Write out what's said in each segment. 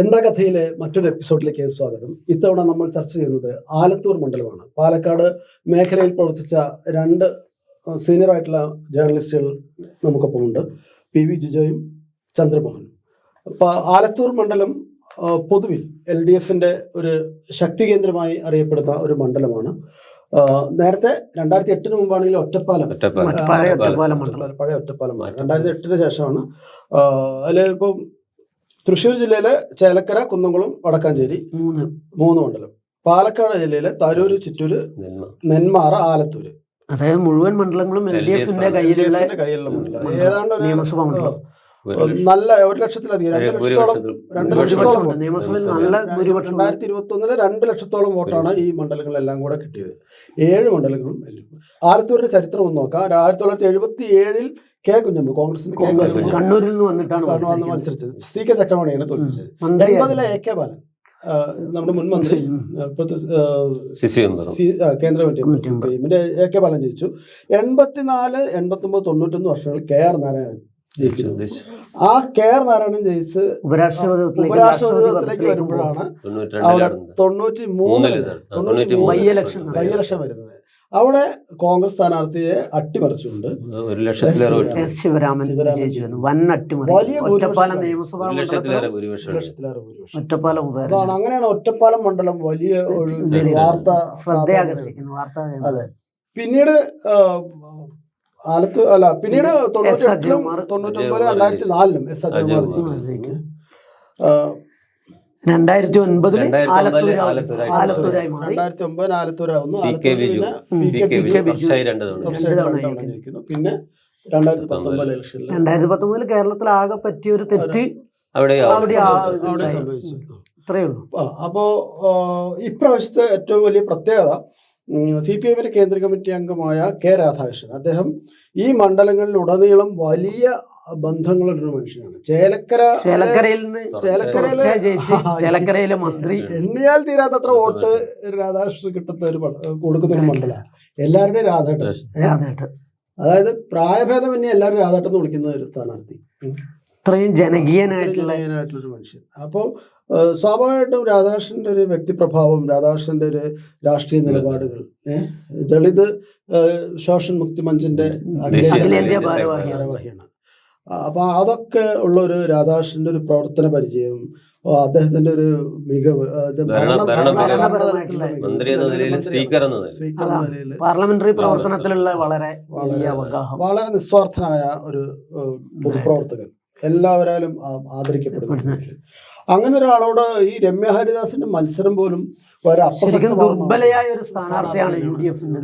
എന്താ കഥയിലെ മറ്റൊരു എപ്പിസോഡിലേക്ക് സ്വാഗതം. ഇത്തവണ നമ്മൾ ചർച്ച ചെയ്യുന്നത് ആലത്തൂർ മണ്ഡലമാണ്. പാലക്കാട് മേഖലയിൽ പ്രവർത്തിച്ച രണ്ട് സീനിയർ ആയിട്ടുള്ള ജേർണലിസ്റ്റുകൾ നമുക്കൊപ്പം ഉണ്ട്. പി വി ജിജോയും ചന്ദ്രമോഹനും. അപ്പോൾ ആലത്തൂർ മണ്ഡലം പൊതുവിൽ എൽ ഡി എഫിന്റെ ഒരു ശക്തി കേന്ദ്രമായി അറിയപ്പെടുന്ന ഒരു മണ്ഡലമാണ്. നേരത്തെ രണ്ടായിരത്തി എട്ടിന് മുമ്പാണെങ്കിൽ ഒറ്റപ്പാലം. പഴയ ഒറ്റപ്പാലം, ഒറ്റപ്പാലം മണ്ഡലം. പഴയ ഒറ്റപ്പാലം രണ്ടായിരത്തി എട്ടിന് ശേഷമാണ്. അതിൽ ഇപ്പം തൃശ്ശൂർ ജില്ലയിലെ ചേലക്കര കുന്നംകുളം വടക്കാഞ്ചേരി മൂന്ന്. മൂന്ന് മണ്ഡലം. പാലക്കാട് ജില്ലയിലെ തരൂര് ചിറ്റൂര് നന്മ. നെന്മാറ ആലത്തൂര്. അതായത് മുഴുവൻ മണ്ഡലങ്ങളും എൽ ഡി എഫിന്റെ കയ്യിലുള്ള. ഏതാണ്ട് നിയമസഭാ മണ്ഡലം. നല്ല ഒരു ലക്ഷത്തിലധികം രണ്ട് ലക്ഷത്തോളം രണ്ട് ലക്ഷത്തോളം നിയമസഭയിൽ നല്ല ഭൂരിപക്ഷം. രണ്ടായിരത്തി ഇരുപത്തി ഒന്നിൽ രണ്ട് ലക്ഷത്തോളം വോട്ടാണ് ഈ മണ്ഡലങ്ങളെല്ലാം കൂടെ കിട്ടിയത്. ഏഴ് മണ്ഡലങ്ങളും ആലത്തൂരിന്റെ ചരിത്രം ഒന്ന് നോക്കാം. ആയിരത്തി തൊള്ളായിരത്തി എഴുപത്തി ഏഴിൽ കെ കുഞ്ഞമ്പ് കോൺഗ്രസിന്റെ കണ്ണൂരിൽ നിന്ന് വന്നിട്ടാണ് വന്ന് മത്സരിച്ചത്. സി കെ ചക്രവാണിയാണ് തോൽപ്പിച്ചത്. എൺപതിലെ എ കെ ബാലൻ നമ്മുടെ മുൻ മന്ത്രി കേന്ദ്ര കമ്മിറ്റി എ കെ ബാലൻ ജയിച്ചു. എൺപത്തിനാല് എൺപത്തൊമ്പത് തൊണ്ണൂറ്റൊന്ന് വർഷങ്ങൾ കെ ആർ നാരായണൻ ജയിച്ചു ആ കെ ആർ നാരായണൻ ജയിച്ച് ഉപരാഷ്ട്രപതിയിലേക്ക് വരുമ്പോഴാണ് തൊണ്ണൂറ്റി അവിടെ മൂന്നിൽ മൂന്ന്. ഇലക്ഷൻ ബൈ ഇലക്ഷൻ വരുന്നത്. അവിടെ കോൺഗ്രസ് സ്ഥാനാർത്ഥിയെ അട്ടിമറിച്ചുകൊണ്ട് ഒരു ലക്ഷത്തിലേറെ ശിവരാമൻ. വൻ അട്ടിമറി. ഒറ്റപ്പാലം. നിയമസഭാ. ഒറ്റപ്പാലം അതാണ്. അങ്ങനെയാണ് ഒറ്റപ്പാലം മണ്ഡലം വലിയ ഒരു വാർത്ത അതെ. പിന്നീട് ആലത്ത് അല്ല പിന്നീട് തൊണ്ണൂറ്റി എട്ടിലും. തൊണ്ണൂറ്റി ഒമ്പത് രണ്ടായിരത്തി നാലിലും എസ് അജയകുമാർ അജയകുമാർ. ജയിച്ചു. ജയിക്കും. ആ, രണ്ടായിരത്തി ഒൻപതിൽ ആലത്തൂരായി മാറി. രണ്ടായിരത്തി ആലത്തൂരാവുന്നു പിന്നെ രണ്ടായിരത്തി പത്തൊമ്പത്. ഇലക്ഷനിൽ രണ്ടായിരത്തി പത്തൊമ്പതിൽ കേരളത്തിൽ ആകെ പറ്റിയ ഒരു തെറ്റ് അവിടെ അവിടെ സംഭവിച്ചു. ഇത്രയേ ഉള്ളൂ. അപ്പോ ഇപ്രാവശ്യത്തെ ഏറ്റവും വലിയ പ്രത്യേകത സി പി എമ്മിന്റെ കേന്ദ്ര കമ്മിറ്റി അംഗമായ കെ രാധാകൃഷ്ണൻ. അദ്ദേഹം ഈ മണ്ഡലങ്ങളിൽ ഉടനീളം വലിയ ബന്ധങ്ങളുള്ളൊരു മനുഷ്യനാണ്. ചേലക്കര ചേലക്കരയിൽ നിന്ന് ചേലക്കരയിലെ ചേലക്കരയിലെ മന്ത്രി. എണ്ണിയാൽ തീരാത്തത്ര വോട്ട് രാധാകൃഷ്ണൻ കിട്ടുന്ന ഒരു കൊടുക്കുന്ന ഒരു മണ്ഡലമാണ് എല്ലാവരുടെയും രാധേട്ടൻ അതായത് പ്രായഭേദമന്യേ എല്ലാവരും രാധാട്ടം എന്ന് വിളിക്കുന്ന ഒരു സ്ഥാനാർത്ഥി. ഇത്രയും ജനകീയനായിട്ടുള്ള ജനകീയനായിട്ടുള്ള മനുഷ്യൻ. അപ്പോ സ്വാഭാവികമായിട്ടും രാധാകൃഷ്ണന്റെ ഒരു വ്യക്തിപ്രഭാവം രാധാകൃഷ്ണന്റെ ഒരു രാഷ്ട്രീയ നിലപാടുകൾ ദളിത് ശോഷൻ ശോഷൺ മുക്തി മഞ്ചിന്റെ അഖിലേന്ത്യാ ഭാരവാഹിയാണ്. അപ്പൊ അതൊക്കെ ഉള്ള ഒരു രാധാകൃഷ്ണന്റെ ഒരു പ്രവർത്തന പരിചയം അദ്ദേഹത്തിന്റെ ഒരു മികവ് പാർലമെന്ററി പ്രവർത്തനത്തിലുള്ള വളരെ വളരെ വളരെ നിസ്വാർത്ഥനായ ഒരു പൊതുപ്രവർത്തകൻ. എല്ലാവരാലും ആദരിക്കപ്പെടുന്ന. അങ്ങനെ ഒരാളോട് ഈ രമ്യ ഹരിദാസിന്റെ മത്സരം പോലും ദുർബലയായ ഒരു സ്ഥാനാർത്ഥിയാണ് യു ഡി എഫിന്റെ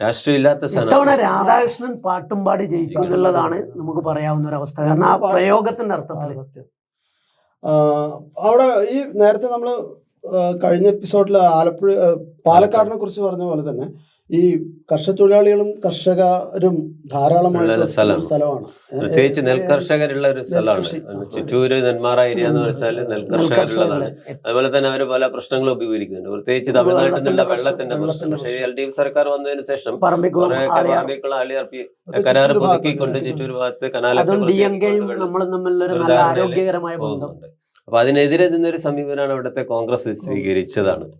രാഷ്ട്രീയം ഇത്തവണ രാധാകൃഷ്ണൻ പാട്ടും പാടി ജയിക്കും എന്നുള്ളതാണ് നമുക്ക് പറയാവുന്ന ഒരു അവസ്ഥ. കാരണം ആ പ്രയോഗത്തിന്റെ അർത്ഥത്തിൽ സത്യം. അവിടെ ഈ നേരത്തെ നമ്മൾ കഴിഞ്ഞ എപ്പിസോഡിൽ ആലപ്പുഴ പാലക്കാടിനെ കുറിച്ച് പറഞ്ഞ പോലെ തന്നെ ഈ കർഷകത്തൊഴിലാളികളും കർഷകരും ധാരാളമായിട്ടുള്ള സ്ഥലമാണ്. പ്രത്യേകിച്ച് നെൽകർഷകരുള്ള ഒരു സ്ഥലമാണ്. ചിറ്റൂര് നെന്മാറ ഏരിയ എന്ന് വെച്ചാൽ നെൽകർഷകരുള്ളതാണ്. അതുപോലെ തന്നെ അവർ പല പ്രശ്നങ്ങളും അഭിമുഖീകരിക്കുന്നുണ്ട്. പ്രത്യേകിച്ച് തമിഴ്നാട്ടിൽ നിന്നുള്ള വെള്ളത്തിന്റെ പ്രശ്നം. പക്ഷേ എൽ ഡി എഫ് സർക്കാർ വന്നതിന് ശേഷം പറമ്പിക്കുളം ആളിയാർ പുതുക്കിക്കൊണ്ട് ചുറ്റൂർ ഭാഗത്ത് കനാലൊക്കെ ആരോഗ്യകരമായ പോകുന്നുണ്ട്. അപ്പൊ അതിനെതിരെ നിന്നൊരു സമീപനമാണ് അവിടുത്തെ കോൺഗ്രസ്. സ്വീകരിച്ചതാണ്.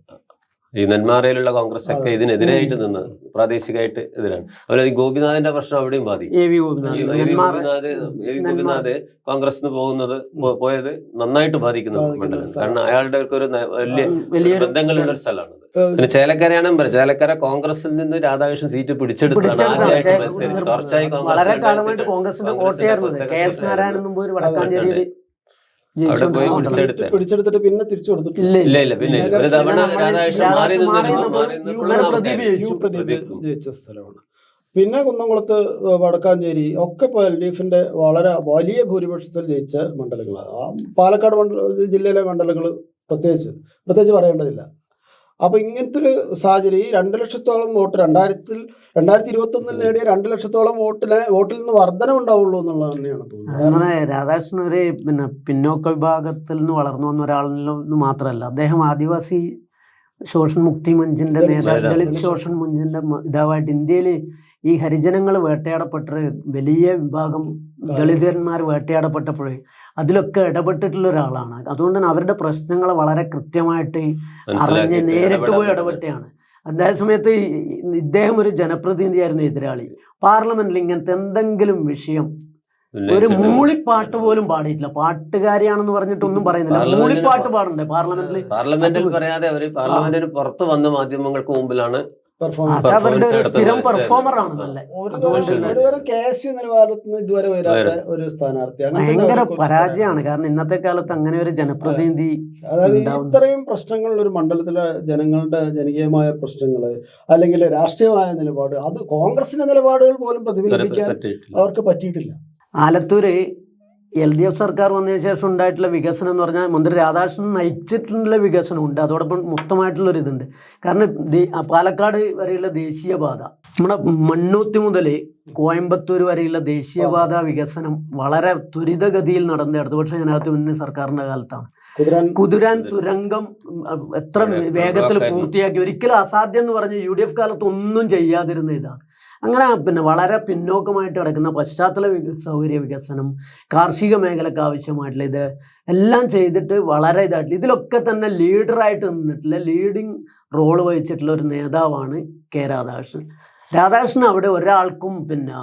ഈ നെന്മാറയിലുള്ള കോൺഗ്രസ് ഒക്കെ. ഇതിനെതിരായിട്ട് നിന്ന് പ്രാദേശികമായിട്ട് എതിരാണ് അതുപോലെ ഈ ഗോപിനാഥിന്റെ പ്രശ്നം അവിടെയും ബാധിക്കും. A V Gopinath. A V Gopinath കോൺഗ്രസിന് പോകുന്നത് പോയത് നന്നായിട്ട് ബാധിക്കുന്ന മണ്ഡലം. കാരണം അയാളുടെ ഒരു വലിയ വലിയ ബന്ധങ്ങളുള്ള ഒരു സ്ഥലമാണ് പിന്നെ ചേലക്കരയാണ് പറ ചേലക്കര കോൺഗ്രസിൽ നിന്ന് രാധാകൃഷ്ണൻ സീറ്റ് പിടിച്ചെടുത്താണ് പിടിച്ചെടുത്ത ആദ്യമായിട്ട് ആദ്യ- മത്സരിച്ചത്. തുടർച്ചയായി കോൺഗ്രസ് കാലമായിട്ട് സീറ്റ് കോൺഗ്രസിന്റെ കോൺഗ്രസിന്റെ കോട്ടയായിരുന്നത് പ്രത്യേക കെ എസ് സീറ്റായിരുന്നു. നാരായണൻ മുമ്പ് ഒരു വടക്കാഞ്ചേരിയിൽ അവിടെ പോയി പിടിച്ചെടുത്ത- പിടിച്ചെടുത്തിട്ട് പിന്നെ തിരിച്ചു കൊടുത്തിട്ടില്ല ഇല്ല ഇല്ല പിന്നെ ഒരു തവണ രാധാകൃഷ്ണൻ മാറി നിന്നിരുന്നു ജയിച്ചു. സ്ഥലമാണ്. പിന്നെ കുന്നംകുളത്ത് വടക്കാഞ്ചേരി ഒക്കെ ഇപ്പോൾ എൽ ഡി എഫിന്റെ വളരെ വലിയ ഭൂരിപക്ഷത്തിൽ ജയിച്ച മണ്ഡലങ്ങളാണ് പാലക്കാട് മണ്ഡല ജില്ലയിലെ മണ്ഡലങ്ങൾ പ്രത്യേകിച്ച് പ്രത്യേകിച്ച് പറയേണ്ടതില്ല. അപ്പൊ ഇങ്ങനത്തെ ഒരു സാഹചര്യം ഈ രണ്ട് ലക്ഷത്തോളം വോട്ട് രണ്ടായിരത്തിൽ രണ്ടായിരത്തി ഇരുപത്തി ഒന്നിൽ നേടിയ രണ്ട് ലക്ഷത്തോളം വോട്ടിലെ വോട്ടിൽ നിന്ന് വർധനമുണ്ടാവുള്ളൂ എന്നുള്ളത് തന്നെയാണ് തോന്നുന്നത്. അങ്ങനെ രാധാകൃഷ്ണൻ ഒരു പിന്നെ പിന്നോക്ക വിഭാഗത്തിൽ നിന്ന് വളർന്നു വന്ന ഒരാളിൽ മാത്രമല്ല അദ്ദേഹം ആദിവാസി ശോഷൺ മുക്തി മഞ്ചിന്റെ നേതാക്കളിൽ നേതാവ് നേതാവ്. ദളിത് ശോഷൺ മുഞ്ചിന്റെ ഇതാവായിട്ട് ഇന്ത്യയിൽ ഈ ഹരിജനങ്ങൾ വേട്ടയാടപ്പെട്ട വലിയ വിഭാഗം ദളിതന്മാർ വേട്ടയാടപ്പെട്ടപ്പോഴേ അതിലൊക്കെ ഇടപെട്ടിട്ടുള്ള ഒരാളാണ്. അതുകൊണ്ട് തന്നെ അവരുടെ പ്രശ്നങ്ങൾ വളരെ കൃത്യമായിട്ട് അറിഞ്ഞ് നേരിട്ട് പോയി ഇടപെട്ടയാണ്. അതേ സമയത്ത് ഇദ്ദേഹം ഒരു ജനപ്രതിനിധിയായിരുന്നു എതിരാളി. പാർലമെന്റിൽ ഇങ്ങനത്തെ എന്തെങ്കിലും വിഷയം ഒരു മൂളിപ്പാട്ട് പോലും പാടിയിട്ടില്ല. പാട്ടുകാരിയാണെന്ന് പറഞ്ഞിട്ടൊന്നും പറയുന്നില്ല. പാർലമെന്റിന് മൂളിപ്പാട്ട് പാടണ്ടേ പാർലമെന്റിൽ പാർലമെന്റിൽ പറയാതെ അവർ പാർലമെന്റിന് പുറത്ത് വന്ന മാധ്യമങ്ങൾക്ക് മുമ്പിലാണ് അവരുടെ ഒരു performance സ്ഥിരം പെർഫോമർ ആണ് നല്ല ഇതുവരെ വരാത്ത ഒരു സ്ഥാനാർത്ഥി. ഭയങ്കര പരാജയമാണ്. കാരണം ഇന്നത്തെ കാലത്ത് അങ്ങനെ ഒരു ജനപ്രതിനിധി അതായത്. ഇത്രയും പ്രശ്നങ്ങൾ ഒരു മണ്ഡലത്തിലെ ജനങ്ങളുടെ ജനകീയമായ പ്രശ്നങ്ങൾ അല്ലെങ്കിൽ രാഷ്ട്രീയമായ നിലപാട് അത് കോൺഗ്രസിന്റെ നിലപാടുകൾ പോലും പ്രതിഫലിപ്പിക്കാൻ അവർക്ക് പറ്റിയിട്ടില്ല. ആലത്തൂര് എൽ ഡി എഫ് സർക്കാർ വന്നതിന് ശേഷം ഉണ്ടായിട്ടുള്ള വികസനം എന്ന് പറഞ്ഞാൽ മന്ത്രി രാധാകൃഷ്ണൻ നയിച്ചിട്ടുള്ള വികസനം ഉണ്ട്. അതോടൊപ്പം മൊത്തമായിട്ടുള്ള ഒരു ഇതുണ്ട്. കാരണം പാലക്കാട് വരെയുള്ള ദേശീയപാത നമ്മുടെ മണ്ണൂത്തി മുതൽ കോയമ്പത്തൂർ വരെയുള്ള ദേശീയപാത വികസനം വളരെ ത്വരിതഗതിയിൽ നടന്ന ഇടതുപക്ഷ ജനാധിപത്യ മുന്നണി സർക്കാരിന്റെ കാലത്താണ്. കുതിരാൻ കുതിരാൻ തുരങ്കം എത്ര വേഗത്തിൽ പൂർത്തിയാക്കി. ഒരിക്കലും അസാധ്യം എന്ന് പറഞ്ഞ് യു ഡി എഫ് കാലത്ത് ഒന്നും ചെയ്യാതിരുന്ന ഇതാണ്. അങ്ങനെ പിന്നെ വളരെ പിന്നോക്കമായിട്ട് കിടക്കുന്ന പശ്ചാത്തല സൗകര്യ വികസനം കാർഷിക മേഖലക്ക് ആവശ്യമായിട്ടുള്ള ഇത് എല്ലാം ചെയ്തിട്ട് വളരെ ഇതായിട്ട് ഇതിലൊക്കെ തന്നെ ലീഡറായിട്ട് നിന്നിട്ടുള്ള ലീഡിങ് റോൾ വഹിച്ചിട്ടുള്ള ഒരു നേതാവാണ് കെ രാധാകൃഷ്ണൻ. രാധാകൃഷ്ണൻ അവിടെ ഒരാൾക്കും പിന്നെ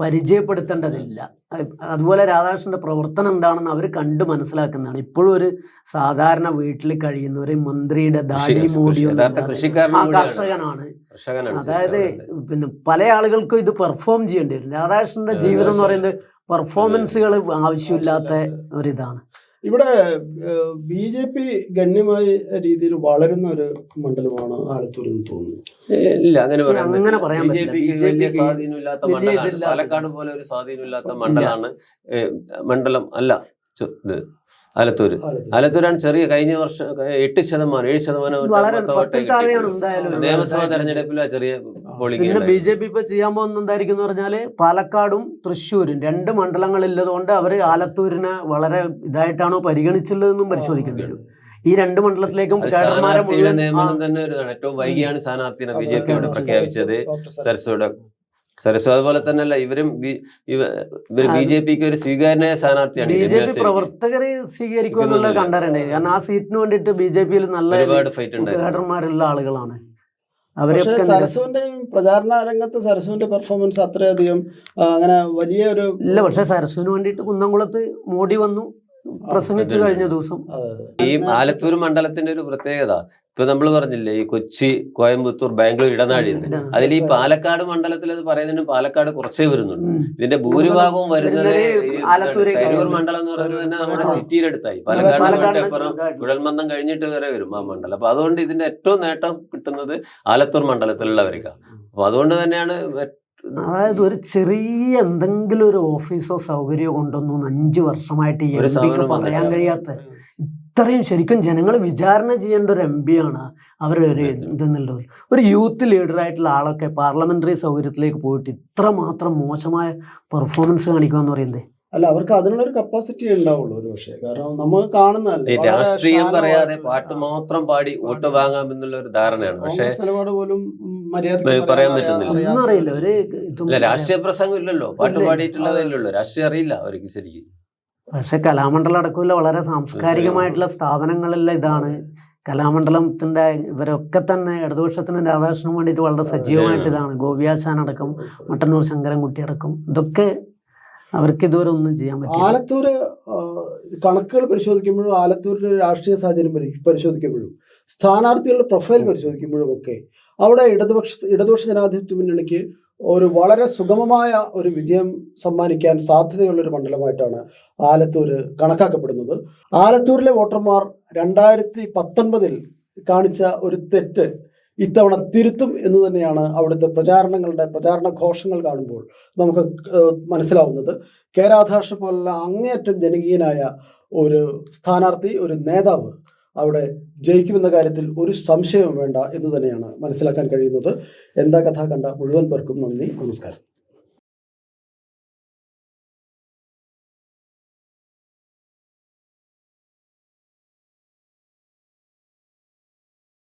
പരിചയപ്പെടുത്തേണ്ടതില്ല. അതുപോലെ രാധാകൃഷ്ണന്റെ പ്രവർത്തനം എന്താണെന്ന് അവർ കണ്ടു മനസ്സിലാക്കുന്നതാണ്. ഇപ്പോഴും ഒരു സാധാരണ വീട്ടിൽ കഴിയുന്ന ഒരു മന്ത്രിയുടെ ദാടി കൃഷി- മൂടി യഥാർത്ഥ കൃഷിക്കാരനും ആ കൂടിയാണ്. കർഷകനാണ്. അതായത് പിന്നെ പല ആളുകൾക്കും ഇത് പെർഫോം ചെയ്യേണ്ടി വരും. രാധാകൃഷ്ണന്റെ ജീവിതം എന്ന്. പറയുന്നത് പെർഫോമൻസുകൾ ആവശ്യമില്ലാത്ത ഒരിതാണ്. ഇവിടെ ബി ജെ പി ഗണ്യമായ രീതിയിൽ വളരുന്ന ഒരു മണ്ഡലമാണ് ആലത്തൂർ എന്ന് തോന്നുന്നു. ഇല്ല അങ്ങനെ അങ്ങനെ. പറയാൻ വലിയ സ്വാധീനമില്ലാത്ത മണ്ഡലമാണ്. പാലക്കാട് പോലെ ഒരു സ്വാധീനമില്ലാത്ത മണ്ഡലമാണ് മണ്ഡലം അല്ല. ആലത്തൂർ. ആലത്തൂരാണ് ചെറിയ കഴിഞ്ഞ വർഷം എട്ട് ശതമാനം ഏഴ് ശതമാനം നിയമസഭാ തെരഞ്ഞെടുപ്പിൽ ചെറിയ പോളിംഗ് ബി ജെ പി ഇപ്പൊ ചെയ്യാൻ പോകുന്ന എന്തായിരിക്കും എന്ന് പറഞ്ഞാൽ പാലക്കാടും തൃശ്ശൂരും രണ്ട് മണ്ഡലങ്ങളില്ലതുകൊണ്ട് അവർ ആലത്തൂരിനെ വളരെ ഇതായിട്ടാണോ പരിഗണിച്ചുള്ളതെന്നും പരിശോധിക്കേണ്ടി വരും ഈ രണ്ട് മണ്ഡലത്തിലേക്കും നിയമനം തന്നെ ഒരു ഏറ്റവും വൈകിയാണ് സ്ഥാനാർത്ഥിനെ ബി ജെ പി ഇവിടെ പ്രഖ്യാപിച്ചത്. ഡോക്ടർ സരസ്. സരസ്വയുടെ സരസ്വ അതുപോലെ തന്നെയല്ല ഇവരും ബി- ഇവ- ഇവർ അത് ബി ജെ പിക്ക് ഒരു സ്വീകാര്യനായ സ്ഥാനാർത്ഥിയാണ് ബി ജെ പി പ്രവർത്തകരെ സ്വീകരിക്കും എന്നുള്ളത് കണ്ടറിയണ്ടേ കാരണം ആ സീറ്റിന് വേണ്ടിയിട്ട് ബി ജെ പിയിൽ നല്ല ഒരുപാട് ഫൈറ്റ് ഉണ്ടായിരുന്നു. ആളുകളാണ്. പക്ഷേ സരസുവിന്റെയും പ്രചാരണ രംഗത്ത് സരസുവിന്റെ പെർഫോമൻസ് അത്രയധികം അങ്ങനെ വലിയ ഒരു ഇല്ല പക്ഷെ സരസുവിന് വേണ്ടിയിട്ട് കുന്നംകുളത്ത് മോഡി വന്നു. പ്രസംഗിച്ചു കഴിഞ്ഞ ദിവസം. ഈ ആലത്തൂർ മണ്ഡലത്തിന്റെ ഒരു പ്രത്യേകത ഇപ്പൊ നമ്മൾ പറഞ്ഞില്ലേ ഈ കൊച്ചി കോയമ്പത്തൂർ ബാംഗ്ലൂർ ഇടനാഴി അതിൽ ഈ പാലക്കാട് മണ്ഡലത്തിൽ അത് പറയുന്നതിന് പാലക്കാട് കുറച്ചേ വരുന്നുണ്ട് ഇതിന്റെ ഭൂരിഭാഗവും വരുന്നത് തരൂർ മണ്ഡലം എന്ന് പറയുന്നത് തന്നെ നമ്മുടെ സിറ്റിയിലെടുത്തായി. സിറ്റിയുടെ അടുത്തായി പാലക്കാട് അപ്പുറം കുഴൽമന്ദം കഴിഞ്ഞിട്ട് വരെ വരും ആ മണ്ഡലം. അപ്പൊ അതുകൊണ്ട് ഇതിന്റെ ഏറ്റവും നേട്ടം കിട്ടുന്നത് ആലത്തൂർ മണ്ഡലത്തിലുള്ളവർക്കാണ് അപ്പൊ അതുകൊണ്ട് തന്നെയാണ് അതായത് ഒരു ചെറിയ എന്തെങ്കിലും ഒരു ഓഫീസോ സൗകര്യമോ കൊണ്ടൊന്നും അഞ്ചു വർഷമായിട്ട് ഈ എം പിക്ക് പറയാൻ. കഴിയാത്ത ഇത്രയും ശരിക്കും ജനങ്ങൾ വിചാരണ ചെയ്യേണ്ട ഒരു എം പി ആണ് അവരൊരു ഇതെന്നുള്ളത്. ഒരു യൂത്ത് ലീഡറായിട്ടുള്ള ആളൊക്കെ പാർലമെന്ററി സൗകര്യത്തിലേക്ക് പോയിട്ട് ഇത്ര മാത്രം മോശമായ പെർഫോമൻസ് കാണിക്കുക എന്ന് പറയുന്നത്. അല്ല അവർക്ക് അതിനുള്ള ഒരു കപ്പാസിറ്റി ഉണ്ടാവുള്ളൂ ഒരു പക്ഷേ. കാരണം നമ്മൾ കാണുന്നതല്ലേ. രാഷ്ട്രീയം പറയാതെ പാട്ട് മാത്രം പാടി വോട്ട് വാങ്ങാം എന്നുള്ള ഒരു ധാരണയാണ് പക്ഷേ നിലപാട് പോലും പറയാൻ പറ്റുന്നില്ല. ഒന്നും അറിയില്ല. ഒരു അല്ല രാഷ്ട്രീയ പ്രസംഗം ഇല്ലല്ലോ. പാട്ട് പാടിയിട്ടുള്ളതല്ലോ പാടിയിട്ടുള്ളതേ ഉള്ളൂ. രാഷ്ട്രീയം അറിയില്ല അവർക്ക് ശരിക്കും. പക്ഷെ കലാമണ്ഡലം അടക്കമില്ല വളരെ സാംസ്കാരികമായിട്ടുള്ള സ്ഥാപനങ്ങളെല്ലാം ഇതാണ്. കലാമണ്ഡലത്തിന്റെ ഇവരൊക്കെ തന്നെ ഇടതുപക്ഷത്തിനും രാധാകൃഷ്ണനും വേണ്ടിയിട്ട് വളരെ സജീവമായിട്ട് ഇതാണ്. ഗോപിയാശാൻ അടക്കം മട്ടന്നൂർ ശങ്കരൻകുട്ടി അടക്കം. ഇതൊക്കെ അവർക്ക് ഇതുവരെ ഒന്നും ചെയ്യാൻ പറ്റില്ല ആലത്തൂര് കണക്കുകൾ പരിശോധിക്കുമ്പോഴും ആലത്തൂരിന്റെ രാഷ്ട്രീയ സാഹചര്യം പരിശോധിക്കുമ്പോഴും സ്ഥാനാർത്ഥികളുടെ പ്രൊഫൈൽ പരിശോധിക്കുമ്പോഴും ഒക്കെ അവിടെ ഇടതുപക്ഷ ഇടതുപക്ഷ ജനാധിപത്യ മുന്നണിക്ക് ഒരു വളരെ സുഗമമായ ഒരു വിജയം സമ്മാനിക്കാൻ സാധ്യതയുള്ള ഒരു മണ്ഡലമായിട്ടാണ് ആലത്തൂര് കണക്കാക്കപ്പെടുന്നത്. ആലത്തൂരിലെ വോട്ടർമാർ രണ്ടായിരത്തി പത്തൊൻപതിൽ കാണിച്ച ഒരു തെറ്റ് ഇത്തവണ തിരുത്തും എന്ന് തന്നെയാണ് അവിടുത്തെ പ്രചാരണങ്ങളുടെ പ്രചാരണ ഘോഷങ്ങൾ കാണുമ്പോൾ നമുക്ക് മനസ്സിലാവുന്നത്. കെ രാധാകൃഷ്ണൻ പോലുള്ള അങ്ങേയറ്റം ജനകീയനായ ഒരു സ്ഥാനാർത്ഥി ഒരു നേതാവ് അവിടെ ജയിക്കുമെന്ന കാര്യത്തിൽ ഒരു സംശയവും വേണ്ട എന്ന് തന്നെയാണ് മനസ്സിലാക്കാൻ കഴിയുന്നത്. എന്താ കഥ കണ്ട മുഴുവൻ പേർക്കും നന്ദി. നമസ്കാരം.